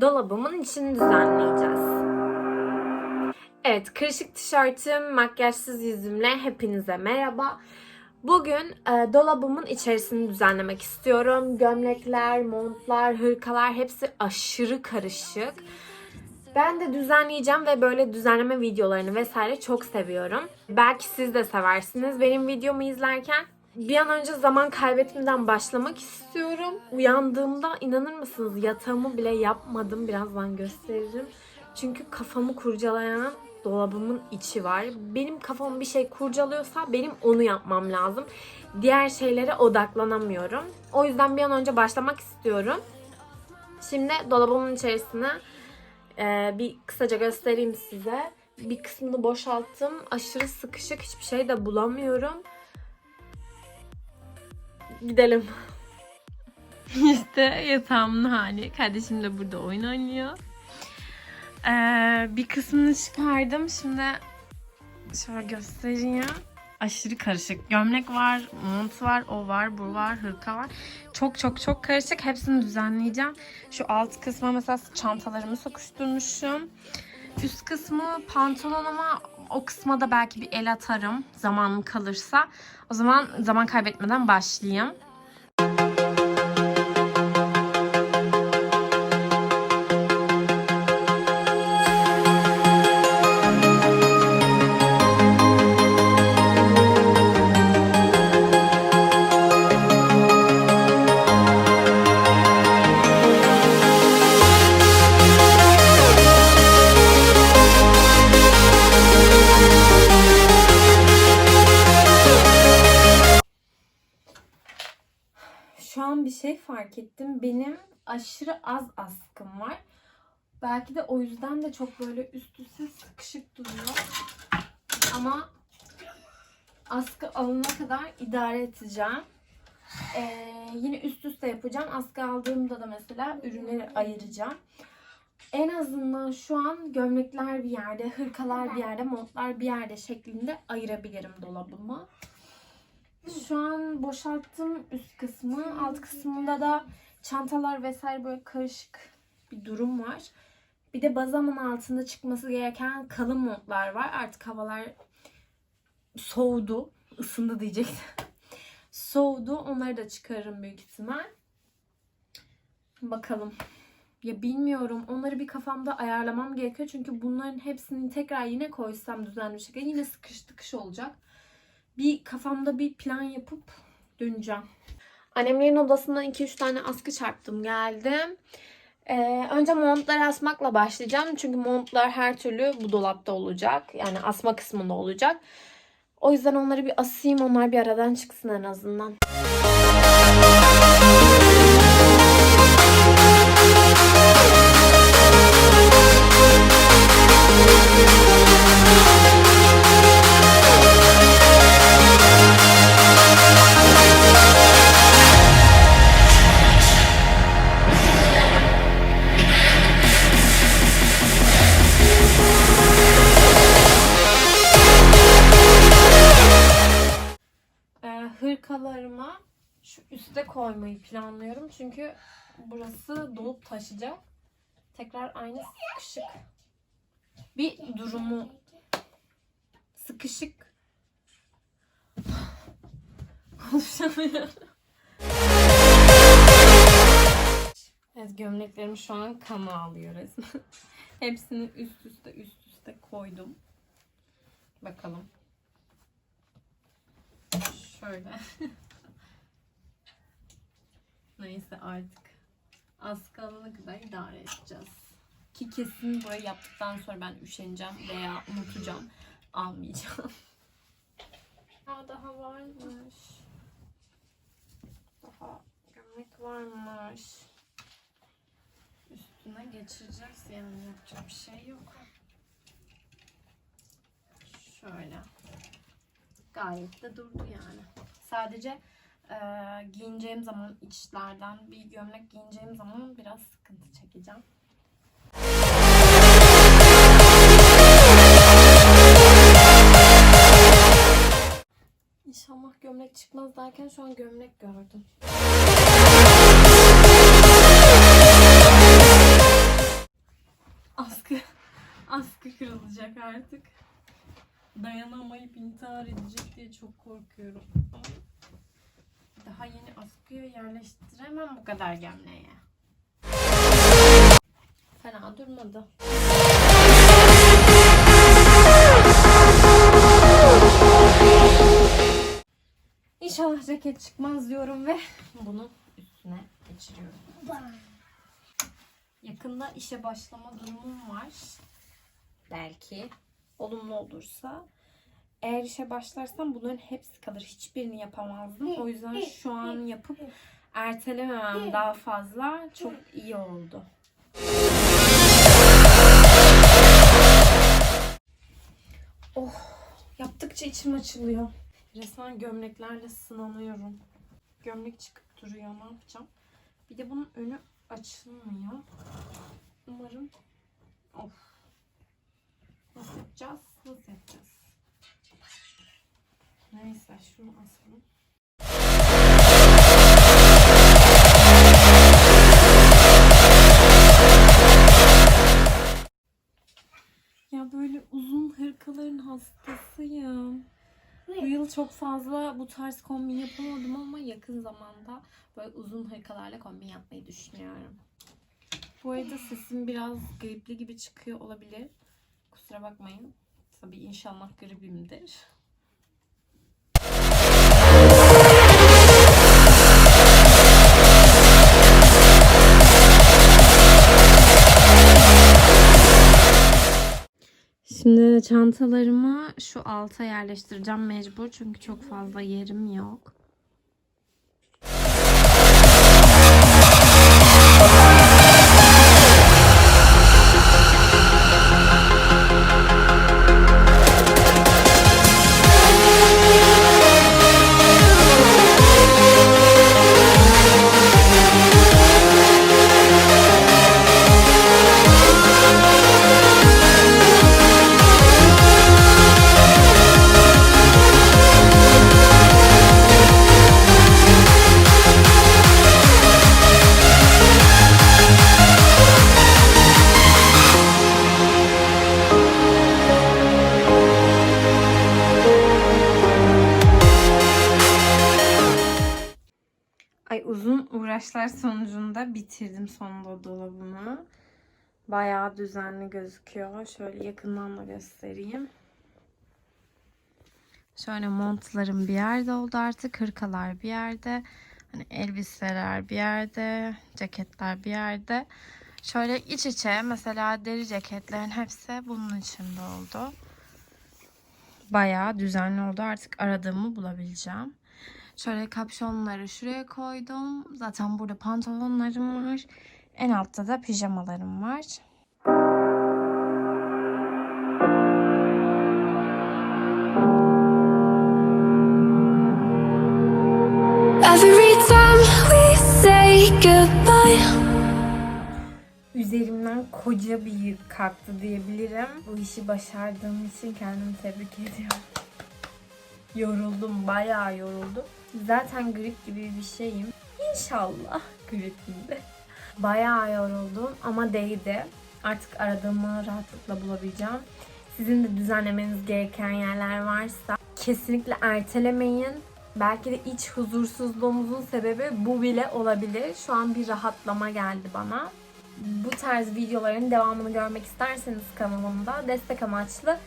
dolabımın içini düzenleyeceğiz. Evet, kırışık tişörtüm, makyajsız yüzümle hepinize merhaba. Bugün e, dolabımın içerisini düzenlemek istiyorum. Gömlekler, montlar, hırkalar hepsi aşırı karışık. Ben de düzenleyeceğim ve böyle düzenleme videolarını vesaire çok seviyorum. Belki siz de seversiniz. Benim videomu izlerken bir an önce zaman kaybetmeden başlamak istiyorum. Uyandığımda inanır mısınız yatağımı bile yapmadım. Birazdan gösteririm. Çünkü kafamı kurcalayan dolabımın içi var. Benim kafam bir şey kurcalıyorsa benim onu yapmam lazım. Diğer şeylere odaklanamıyorum. O yüzden bir an önce başlamak istiyorum. Şimdi dolabımın içerisine ee, bir kısaca göstereyim size. Bir kısmını boşalttım. Aşırı sıkışık hiçbir şey de bulamıyorum. Gidelim. İşte yatağımın hali. Kardeşim de burada oyun oynuyor. Ee, bir kısmını çıkardım. Şimdi şöyle göstereyim. Aşırı karışık. Gömlek var, mont var, o var, bu var, hırka var. Çok çok çok karışık. Hepsini düzenleyeceğim. Şu alt kısma mesela çantalarımı sokuşturmuşum. Üst kısmı pantolonuma o kısma da belki bir el atarım zamanım kalırsa. O zaman zaman kaybetmeden başlayayım. Bir şey fark ettim. Benim aşırı az askım var. Belki de o yüzden de çok böyle üst üste sıkışık duruyor. Ama askı alana kadar idare edeceğim. Ee, yine üst üste yapacağım. Askı aldığımda da mesela ürünleri ayıracağım. En azından şu an gömlekler bir yerde, hırkalar bir yerde, montlar bir yerde şeklinde ayırabilirim dolabımı. Şu an boşalttım üst kısmı. Alt kısmında da çantalar vesaire böyle karışık bir durum var. Bir de bazamın altında çıkması gereken kalın montlar var. Artık havalar soğudu. ısındı diyecektim. soğudu. Onları da çıkarırım büyük ihtimal. Bakalım. Ya bilmiyorum. Onları bir kafamda ayarlamam gerekiyor. Çünkü bunların hepsini tekrar yine koysam düzenli bir şekilde yine sıkış tıkış olacak bir kafamda bir plan yapıp döneceğim. Annemlerin odasından 2-3 tane askı çarptım geldim. Ee, önce montları asmakla başlayacağım. Çünkü montlar her türlü bu dolapta olacak. Yani asma kısmında olacak. O yüzden onları bir asayım. Onlar bir aradan çıksın en azından. Şu üste koymayı planlıyorum. Çünkü burası dolup taşacak. Tekrar aynı sıkışık bir durumu sıkışık konuşamıyorum. Evet gömleklerim şu an kana alıyor resmen. Hepsini üst üste üst üste koydum. Bakalım. Şöyle. Neyse artık. Az kalana kadar idare edeceğiz. Ki kesin burayı yaptıktan sonra ben üşeneceğim veya unutacağım. Almayacağım. Aa, daha varmış. Daha gömlek varmış. Üstüne geçireceğiz yani yapacak bir şey yok. Şöyle gayet de durdu yani. Sadece e, giyineceğim zaman içlerden bir gömlek giyineceğim zaman biraz sıkıntı çekeceğim. İnşallah gömlek çıkmaz derken şu an gömlek gördüm. Askı, askı kırılacak artık. Dayanamayıp intihar edecek diye çok korkuyorum. Daha yeni askıya yerleştiremem bu kadar gömleği. Fena durmadı. İnşallah ceket çıkmaz diyorum ve bunu üstüne geçiriyorum. Yakında işe başlama durumum var. Belki olumlu olursa. Eğer işe başlarsam bunların hepsi kalır. Hiçbirini yapamazdım. O yüzden şu an yapıp ertelememem daha fazla çok iyi oldu. Oh, yaptıkça içim açılıyor. Resmen gömleklerle sınanıyorum. Gömlek çıkıp duruyor. Ne yapacağım? Bir de bunun önü açılmıyor. Umarım. Of. Nasıl yapacağız? Neyse şunu asalım. Ya böyle uzun hırkaların hastasıyım. Bu yıl çok fazla bu tarz kombin yapamadım ama yakın zamanda böyle uzun hırkalarla kombin yapmayı düşünüyorum. Bu arada sesim biraz gripli gibi çıkıyor olabilir. Kusura bakmayın. Tabii inşallah gribimdir. Çantalarımı şu alta yerleştireceğim mecbur çünkü çok fazla yerim yok. Uğraşlar sonucunda bitirdim sonunda dolabımı. Bayağı düzenli gözüküyor. Şöyle yakından da göstereyim. Şöyle montlarım bir yerde oldu artık. Hırkalar bir yerde. Hani elbiseler bir yerde. Ceketler bir yerde. Şöyle iç içe mesela deri ceketlerin hepsi bunun içinde oldu. Bayağı düzenli oldu. Artık aradığımı bulabileceğim. Şöyle kapşonları şuraya koydum. Zaten burada pantolonlarım var. En altta da pijamalarım var. Every time we say goodbye, Üzerimden koca bir yük kalktı diyebilirim. Bu işi başardığım için kendimi tebrik ediyorum. Yoruldum, bayağı yoruldum. Zaten grip gibi bir şeyim. İnşallah gripimde. Bayağı yoruldum ama değdi. Artık aradığımı rahatlıkla bulabileceğim. Sizin de düzenlemeniz gereken yerler varsa kesinlikle ertelemeyin. Belki de iç huzursuzluğumuzun sebebi bu bile olabilir. Şu an bir rahatlama geldi bana. Bu tarz videoların devamını görmek isterseniz kanalımda destek amaçlı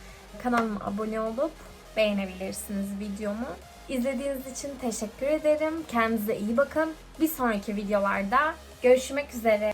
kanalıma abone olup beğenebilirsiniz videomu. İzlediğiniz için teşekkür ederim. Kendinize iyi bakın. Bir sonraki videolarda görüşmek üzere.